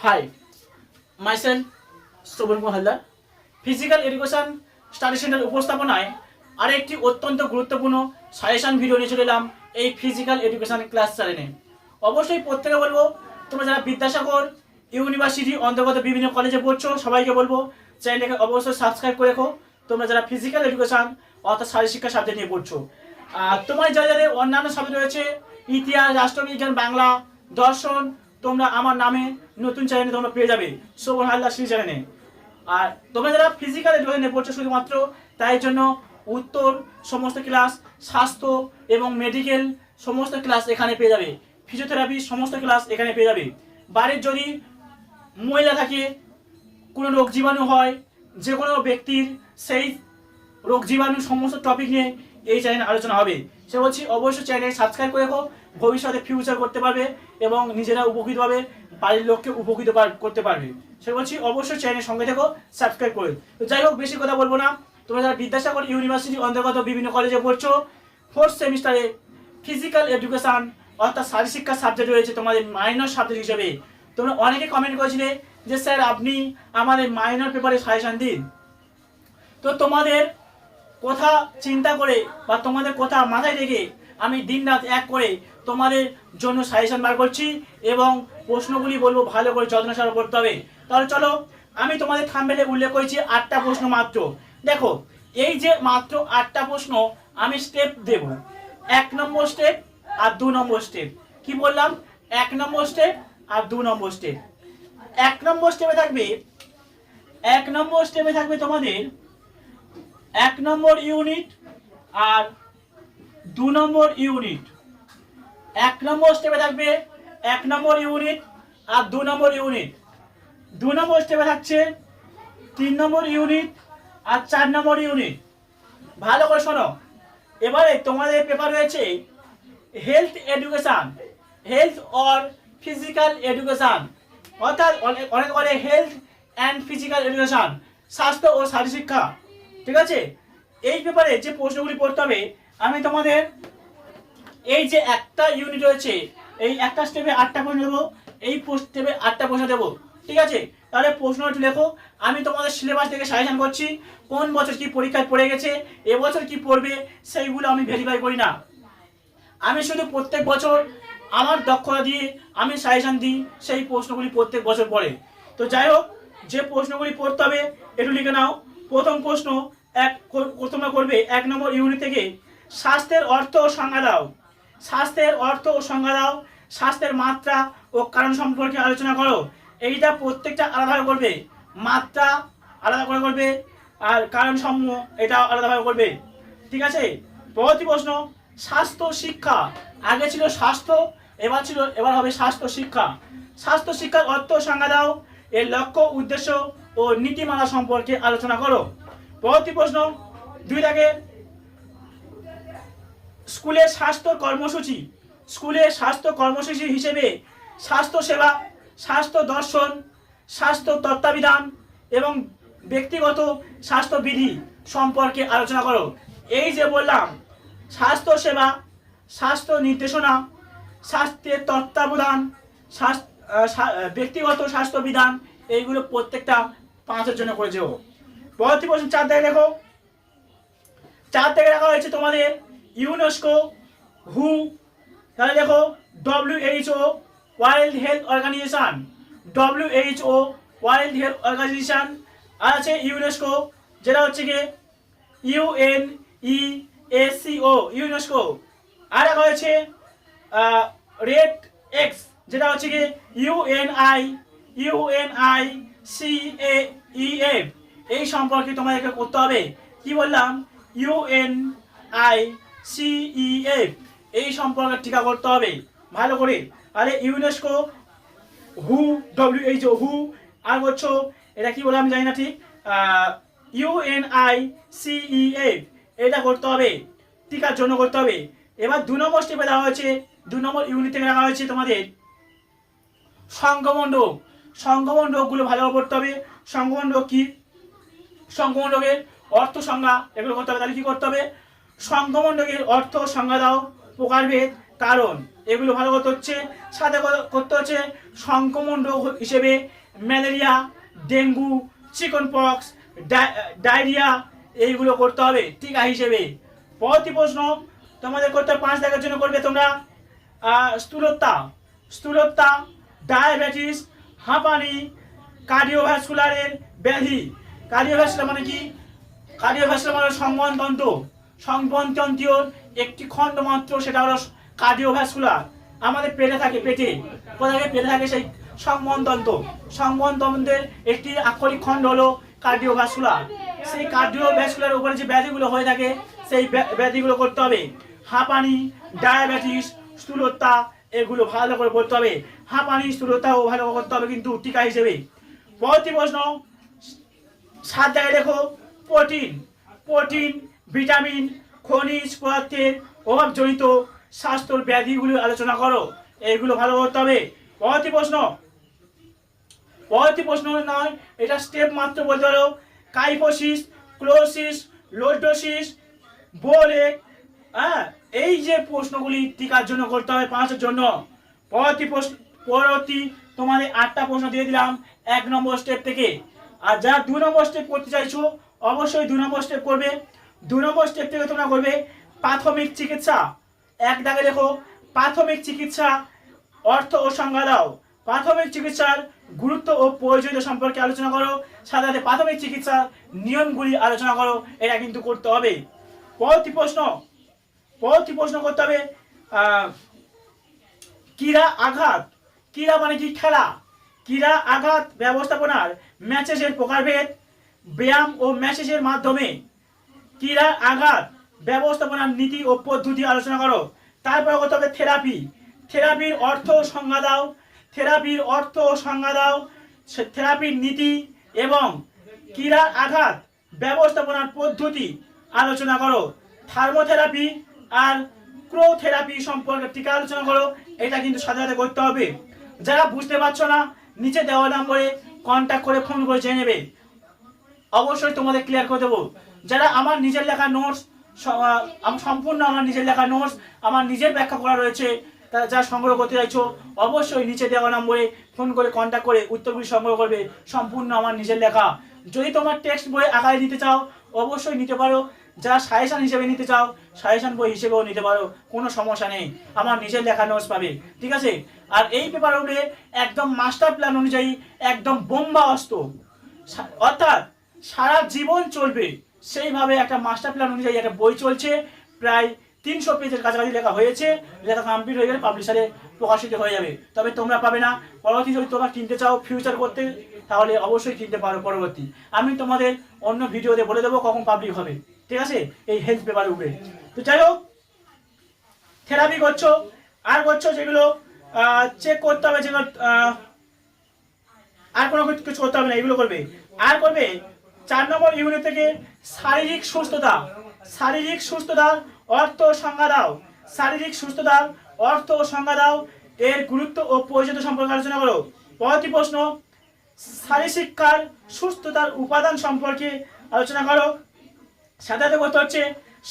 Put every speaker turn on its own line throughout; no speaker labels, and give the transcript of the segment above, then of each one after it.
Hi myself Kumar Haldar physical education study centre উপস্থাপনায় আরেকটি অত্যন্ত গুরুত্বপূর্ণ সাজেশন ভিডিও নিয়ে চলে এলাম এই ফিজিক্যাল এডুকেশন ক্লাস চ্যানেলে অবশ্যই প্রত্যেকে বলব তোমরা যারা বিদ্যাসাগর ইউনিভার্সিটি অন্তর্গত বিভিন্ন কলেজে পড়ছো সবাইকে বলব চ্যানেলটাকে অবশ্যই সাবস্ক্রাইব করে রেখো তোমরা যারা ফিজিক্যাল এডুকেশন অর্থাৎ শারীর শিক্ষা সাবজেক্ট নিয়ে পড়ছো আর তোমার যাদের অন্যান্য সাবজেক্ট রয়েছে ইতিহাস রাষ্ট্রবিজ্ঞান বাংলা দর্শন তোমরা আমার নামে নতুন চ্যানেলে তোমরা পেয়ে যাবে। শোভন হালদার শ্রী চ্যানেলে আর তোমরা যারা ফিজিক্যাল এডুকেশনে পড়ছো শুধুমাত্র, তাই জন্য উত্তর, সমস্ত ক্লাস স্বাস্থ্য এবং মেডিকেল সমস্ত ক্লাস এখানে পেয়ে যাবে। ফিজিওথেরাপি সমস্ত ক্লাস এখানে পেয়ে যাবে। বাড়ির যদি মহিলা থাকে, কোনো রোগ জীবাণু হয় যে কোনো ব্যক্তির সেই রোগ জীবাণু সমস্ত টপিক নিয়ে এই চ্যানেলে আলোচনা হবে। সে বলছি, অবশ্যই চ্যানেল সাবস্ক্রাইব করে রাখো। ভবিষ্যতে ফিউচার করতে পারবে এবং নিজেরা উপকৃত পাবে বাড়ির লোককে উপকৃত করতে পারবে। সে বলছি, অবশ্যই চ্যানেল সঙ্গে থেকো সাবস্ক্রাইব করে যাই হোক, বেশি কথা বলব না। তোমরা যারা বিদ্যাসাগর ইউনিভার্সিটি অন্তর্গত বিভিন্ন কলেজে পড়ছো ফোর্থ সেমিস্টারে ফিজিক্যাল এডুকেশন অর্থাৎ শারীরশিক্ষা সাবজেক্ট রয়েছে তোমাদের মাইনর সাবজেক্ট হিসেবে। তোমরা অনেকে কমেন্ট করেছিলে যে, স্যার, আপনি আমাদের মাইনর পেপারে সাজেশন দিন। তো তোমাদের কথা চিন্তা করে বা তোমাদের কথা মাথায় রেখে আমি দিন রাত এক করে তোমাদের জন্য সাজেশন বার করছি এবং প্রশ্নগুলি বলব ভালো করে যত্ন সহকারে করতে হবে। তাহলে চলো, আমি তোমাদের থাম্বেলে উল্লেখ করেছি আটটা প্রশ্ন মাত্র। দেখো, এই যে মাত্র আটটা প্রশ্ন আমি স্টেপ দেব। এক নম্বর স্টেপ আর দু নম্বর স্টেপ কি বললাম? এক নম্বর স্টেপ আর দু নম্বর স্টেপ এক নম্বর স্টেপে থাকবে, এক নম্বর স্টেপে থাকবে তোমাদের এক নম্বর ইউনিট আর দু নম্বর ইউনিট। এক নম্বর স্টেপে থাকবে এক নম্বর ইউনিট আর দু নম্বর ইউনিট। দু নম্বর স্টেপে থাকছে তিন নম্বর ইউনিট আর চার নম্বর ইউনিট। ভালো করে শোনো। এবারে তোমাদের পেপার রয়েছে health education health or physical education অর্থাৎ অনেক অনেক বলে হেলথ অ্যান্ড ফিজিক্যাল এডুকেশন স্বাস্থ্য ও শারীরশিক্ষা ঠিক আছে? এই পেপারে যে প্রশ্নগুলি পড়তে হবে আমি তোমাদের এই যে একটা ইউনিট রয়েছে, এই একটা স্টেপে আটটা প্রশ্ন দেবো, এই স্টেপে আটটা প্রশ্ন দেবো, ঠিক আছে? তাহলে প্রশ্ন একটু লেখো। আমি তোমাদের সিলেবাস থেকে সাজেশন করছি, কোন বছর কি পরীক্ষায় পড়ে গেছে এবছর কি পড়বে, সেইগুলো আমি ভেরিফাই করি না। আমি শুধু প্রত্যেক বছর আমার দক্ষতা দিয়ে আমি সাজেশন দিই, সেই প্রশ্নগুলি প্রত্যেক বছর পড়ে। তো যাই হোক, যে প্রশ্নগুলি পড়তে হবে, একটু লিখে নাও। প্রথম প্রশ্ন, এক, প্রথমে করবে এক নম্বর ইউনিট থেকে স্বাস্থ্যের অর্থ ও সংজ্ঞা দাও। স্বাস্থ্যের অর্থ ও সংজ্ঞা দাও। স্বাস্থ্যের মাত্রা ও কারণ সম্পর্কে আলোচনা করো। এইটা প্রত্যেকটা আলাদাভাবে করবে। মাত্রা আলাদা করে করবে আর কারণ সমূহ এটা আলাদাভাবে করবে। ঠিক আছে? পরবর্তী প্রশ্ন, স্বাস্থ্য শিক্ষা। আগে ছিল স্বাস্থ্য, এবার ছিল, এবার হবে স্বাস্থ্য শিক্ষা। স্বাস্থ্য শিক্ষার অর্থ সংজ্ঞা দাও। এর লক্ষ্য, উদ্দেশ্য ও নীতিমালা সম্পর্কে আলোচনা করো। পরবর্তী প্রশ্ন, দুই দাগে স্কুলের স্বাস্থ্য কর্মসূচি, স্কুলের স্বাস্থ্য কর্মসূচি হিসেবে স্বাস্থ্য সেবা, স্বাস্থ্য দর্শন, স্বাস্থ্য তত্ত্বাবিধান এবং ব্যক্তিগত স্বাস্থ্যবিধি সম্পর্কে আলোচনা করো। এই যে বললাম, স্বাস্থ্য সেবা, স্বাস্থ্য নির্দেশনা, স্বাস্থ্যের তত্ত্বাবধান ব্যক্তিগত স্বাস্থ্যবিধান এইগুলো প্রত্যেকটা পাঁচের জন্য করে পরবর্তী প্রশ্ন চার দেখে দেখো। চার থেকে রাখা হয়েছে তোমাদের ইউনেস্কো হু তাহলে দেখো WHO world health organization WHO world health organization আর আছে ইউনেস্কো যেটা হচ্ছে কি ইউএন ই এসিও ইউনেস্কো আর এক হয়েছে রেড এক্স যেটা হচ্ছে কি ইউএনআই ইউএনআই এ ইএফ এই সম্পর্কে তোমাদেরকে করতে হবে। কি বললাম? ইউএন আই সিইএফ এই সম্পর্কে টিকা করতে হবে। ভালো করে। আরে ইউনেস্কো হু ডব্লিউএইচও হু আর বলছো, এটা কি বলে আমি জানি না ঠিক ইউএনআই সিইএফ এটা করতে হবে। টিকার জন্য করতে হবে। এবার দু নম্বর স্টেপে দেওয়া হয়েছে, দু নম্বর ইউনিট থেকে রাখা হয়েছে তোমাদের। সংক্রমণ রোগ সংক্রমণ রোগগুলো ভালোভাবে পড়তে হবে। সংক্রমণ রোগ কি? সংক্রমণ রোগের অর্থ সংজ্ঞা এগুলো করতে হবে। তাহলে কি করতে হবে? সংক্রমণ রোগের অর্থ সংজ্ঞা দাও প্রকারভেদ, কারণ এগুলো ভালো করতে হচ্ছে, সাথে করতে হচ্ছে সংক্রমণ রোগ হিসেবে malaria, dengue chicken pox diarrhoea, এইগুলো করতে হবে, টিকা হিসেবে। পরবর্তী প্রশ্ন, তোমাদের করতে পাঁচ দেখার জন্য করবে তোমরা স্থূলতা। স্থূলতা, ডায়াবেটিস, হাঁপানি কার্ডিওভ্যাসকুলারের ব্যাধি। কার্ডিওভ্যাসকুলার মানে কি? কার্ডিওভ্যাসকুলার মানে সংবহনতন্ত্র সংবহনতন্ত্রীয় একটি খণ্ড মাত্র, সেটা হলো কার্ডিওভ্যাসকুলার আমাদের পেটে থাকে, পেটে। কোথায় পেটে থাকে সেই সংবহনতন্ত্র? সংবহনতন্ত্রের একটি আক্ষরিক খণ্ড হলো কার্ডিওভ্যাসকুলার সেই কার্ডিওভ্যাসকুলার উপরে যে ব্যাধিগুলো হয়ে থাকে, সেই ব্যাধি- ব্যাধিগুলো করতে হবে। হাঁপানি, ডায়াবেটিস, স্থূলতা, এগুলো ভালো করে করতে হবে। হাঁপানি স্থূলতাও ভালো করতে হবে কিন্তু টিকা হিসেবে। পরবর্তী প্রশ্ন, সাত জায়গায় দেখো প্রোটিন। প্রোটিন ভিটামিন, খনিজ পদার্থের অভাবজনিত স্বাস্থ্যর ব্যাধিগুলো আলোচনা করো। এইগুলো ভালো করতে হবে। পরবর্তী প্রশ্ন। পরবর্তী প্রশ্ন নয়, এটা স্টেপ মাত্র বলতে পারো। কাইফোসিস ক্লোসিস লোডোসিস বোলে হ্যাঁ এই যে প্রশ্নগুলি টিকার জন্য করতে হবে পাঁচের জন্য। পরবর্তী প্রশ্ন, পরবর্তী তোমাদের আটটা প্রশ্ন দিয়ে দিলাম এক নম্বর স্টেপ থেকে। আর যারা দু নম্বর স্টেপ করতে চাইছো, অবশ্যই দু নম্বর স্টেপ করবে। দু নম্বর স্টেপ থেকে তোমরা করবে। প্রাথমিক চিকিৎসা। এক দাগে দেখো, প্রাথমিক চিকিৎসা অর্থ ও সংজ্ঞা দাও। প্রাথমিক চিকিৎসার গুরুত্ব ও প্রয়োজনীয়তা সম্পর্কে আলোচনা করো। সাধারণত প্রাথমিক চিকিৎসার নিয়মগুলি আলোচনা করো। এটা কিন্তু করতে হবে। পরবর্তী প্রশ্ন। পরবর্তী প্রশ্ন করতে হবে ক্রীড়া আঘাত। ক্রীড়া মানে কি? খেলা। ক্রীড়া আঘাত ব্যবস্থাপনার ম্যাচেসের প্রকারভেদ, ব্যায়াম ও ম্যাচেসের মাধ্যমে। ক্রীড়া আঘাত ব্যবস্থাপনার নীতি ও পদ্ধতি আলোচনা করো। তারপর করতে হবে থেরাপি। থেরাপির অর্থ সংজ্ঞা দাও। থেরাপির অর্থ সংজ্ঞা দাও। থেরাপির নীতি এবং ক্রীড়া আঘাত, ব্যবস্থাপনার পদ্ধতি আলোচনা করো। থার্মোথেরাপি আর ক্রোথেরাপি সম্পর্কে টিকা আলোচনা করো। এটা কিন্তু সাথে সাথে করতে হবে। যারা বুঝতে পারছ না, নিচে দেওয়া নম্বরে কন্ট্যাক্ট করে ফোন করে জেনে নেবে। অবশ্যই তোমাদের ক্লিয়ার করে দেবো। যারা আমার নিজের লেখা নোটস সম্পূর্ণ আমার নিজের লেখা নোটস আমার নিজের ব্যাখ্যা করা রয়েছে তারা যা সংগ্রহ করতে চাইছো, অবশ্যই নিচে দেওয়া নম্বরে ফোন করে কন্ট্যাক্ট করে উত্তরগুলি সংগ্রহ করবে সম্পূর্ণ আমার নিজের লেখা। যদি তোমার টেক্সট বই আকারে নিতে চাও, অবশ্যই নিতে পারো। যারা সাজেশন হিসেবে নিতে চাও সাজেশন বই হিসেবেও নিতে পারো, কোনো সমস্যা নেই, আমার নিজের লেখা নোটস পাবে, ঠিক আছে? আর এই পেপারগুলো একদম মাস্টার প্ল্যান অনুযায়ী একদম বোম্বা অস্ত্র অর্থাৎ সারা জীবন চলবে। সেইভাবে একটা মাস্টার প্ল্যান অনুযায়ী একটা বই চলছে। প্রায় তিনশো পেজের কাছাকাছি লেখা হয়েছে। লেখা কমপ্লিট হয়ে গেলে পাবলিশারে প্রকাশিত হয়ে যাবে। তবে তোমরা পাবে না। পরবর্তী যদি তোমরা কিনতে চাও ফিউচার করতে, তাহলে অবশ্যই কিনতে পারো পরবর্তী। আমি তোমাদের অন্য ভিডিওতে বলে দেবো কখন পাবলিক হবে। ঠিক আছে? এই হেলথ পেপার উপরে। তো যাই হোক থেরাপি করছ। আর করছ যেগুলো চেক করতে হবে যেগুলো আর কোনো কিছু- করতে হবে না, এগুলো করবে। আর করবে চার নম্বর ইউনিট থেকে শারীরিক সুস্থতা, শারীরিক সুস্থতার অর্থ সংজ্ঞা দাও। শারীরিক সুস্থতার অর্থ ও সংজ্ঞা দাও। এর গুরুত্ব ও প্রয়োজনীয়তা সম্পর্কে আলোচনা করো। পরবর্তী প্রশ্ন শিক্ষার সুস্থতার উপাদান সম্পর্কে আলোচনা করো। সাধারণত করতে হচ্ছে,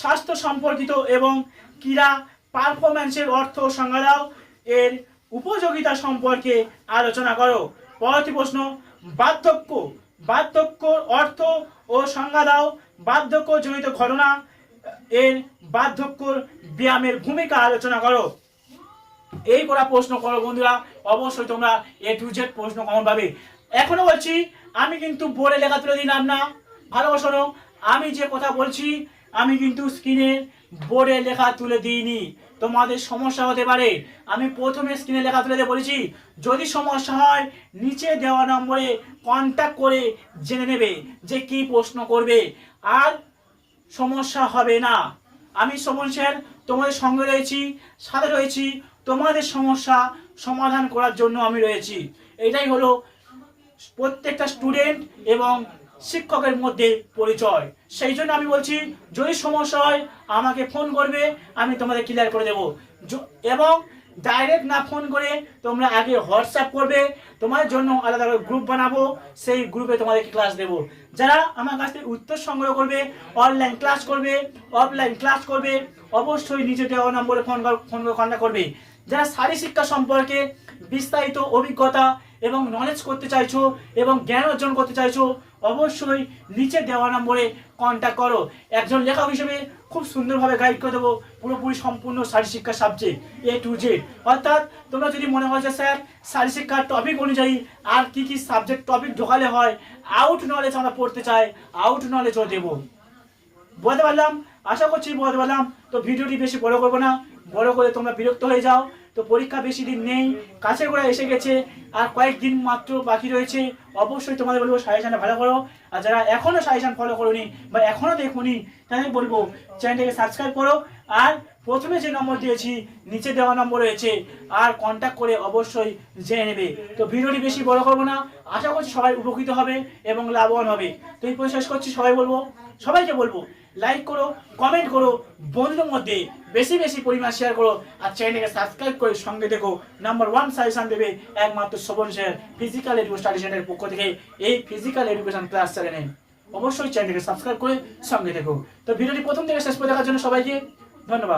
স্বাস্থ্য সম্পর্কিত এবং ক্রীড়া পারফরম্যান্সের অর্থ সংজ্ঞা দাও। এর উপযোগিতা সম্পর্কে আলোচনা করো। পরবর্তী প্রশ্ন, বার্ধক্য বার্ধক্যর অর্থ ও সংজ্ঞা দাও। বার্ধক্য জনিত ঘটনা এর বার্ধক্যর ব্যায়ামের ভূমিকা আলোচনা করো। এই করা প্রশ্ন করো বন্ধুরা। অবশ্যই তোমরা এ টু জেড প্রশ্ন কমন পাবে। এখনও বলছি, আমি কিন্তু বোর্ডে লেখা তুলে দিলাম না। ভালো শোনো। আমি যে কথা বলছি, আমি কিন্তু স্ক্রিনে বোর্ডে লেখা তুলে দিইনি। তোমাদের সমস্যা হতে পারে। আমি প্রথমে স্ক্রিনে লেখা তুলে বলেছি, যদি সমস্যা হয়, নিচে দেওয়া নম্বরে কন্ট্যাক্ট করে জেনে নেবে যে কি প্রশ্ন করবে। আর সমস্যা হবে না। আমি সমন স্যার, তোমাদের সঙ্গে রয়েছি, সাথে রয়েছি। তোমাদের সমস্যা সমাধান করার জন্য আমি রয়েছি। এটাই হলো প্রত্যেকটা স্টুডেন্ট এবং শিক্ষকের মধ্যে পরিচয়। সেই জন্য আমি বলছি, যদি সমস্যা হয়, আমাকে ফোন করবে, আমি তোমাদের ক্লিয়ার করে দেবো। এবং ডাইরেক্ট না ফোন করে তোমরা আগে হোয়াটসঅ্যাপ করবে তোমার জন্য আলাদা করে গ্রুপ বানাবো, সেই গ্রুপে তোমাদেরকে ক্লাস দেবো। যারা আমার কাছ থেকে উত্তর সংগ্রহ করবে অনলাইন ক্লাস করবে অফলাইন ক্লাস করবে, অবশ্যই নিচে দেওয়া নম্বরে ফোন ফোন কন্ট্যাক্ট করবে। যারা শারী শিক্ষা সম্পর্কে বিস্তারিত অভিজ্ঞতা এবং নলেজ করতে চাইছো এবং জ্ঞান অর্জন করতে চাইছো, অবশ্যই নিচে দেওয়া নম্বরে কন্ট্যাক্ট করো। একজন লেখক হিসেবে খুব সুন্দরভাবে গাইড করে দেবো পুরোপুরি সম্পূর্ণ শারীর শিক্ষা সাবজেক্ট এ টু জেড অর্থাৎ তোমরা যদি মনে হয় যে, স্যার শারীর শিক্ষার টপিক অনুযায়ী আর কি কি সাবজেক্ট টপিক ঢোকালে হয় আউট নলেজ আমরা পড়তে চাই আউট নলেজও দেবো। বলতে পারলাম? আশা করছি বলতে পারলাম। তো ভিডিওটি বেশি বড় করব না। বড় করে তোমরা বিরক্ত হয়ে যাও। তো পরীক্ষা বেশি দিন নেই, কাছের গোড়া এসে গেছে, আর কয়েকদিন মাত্র বাকি রয়েছে, অবশ্যই তোমাদের বলব সাজেশানটা ভালো করো, আর যারা এখনও সাজেশান ফলো করোনি বা এখনও দেখোনি, তাদের বলব চ্যানেলটাকে সাবস্ক্রাইব করো, আর প্রথমে যে নম্বর দিয়েছি, নিচে দেওয়া নম্বর রয়েছে, আর কন্ট্যাক্ট করে অবশ্যই জেনে নেবে। তো ভিডিওটি বেশি বড় করব না, আশা করছি সবাই উপকৃত হবে এবং লাভবান হবে। তো এই পরে শেষ করছি, সবাই বলব সবাইকে বলব লাইক করো কমেন্ট করো বন্ধুর মধ্যে বেশি বেশি পরিমাণ শেয়ার করো আর চ্যানেলকে সাবস্ক্রাইব করে সঙ্গে দেখো নাম্বার ওয়ান সাজেশন দেবে একমাত্র Shobhan sir physical education study সেন্টারের পক্ষ থেকে এই ফিজিক্যাল এডুকেশন ক্লাস চ্যানেলে অবশ্যই চ্যানেলকে সাবস্ক্রাইব করে সঙ্গে দেখো তো ভিডিওটি প্রথম থেকে শেষ করে দেখার জন্য সবাইকে ধন্যবাদ।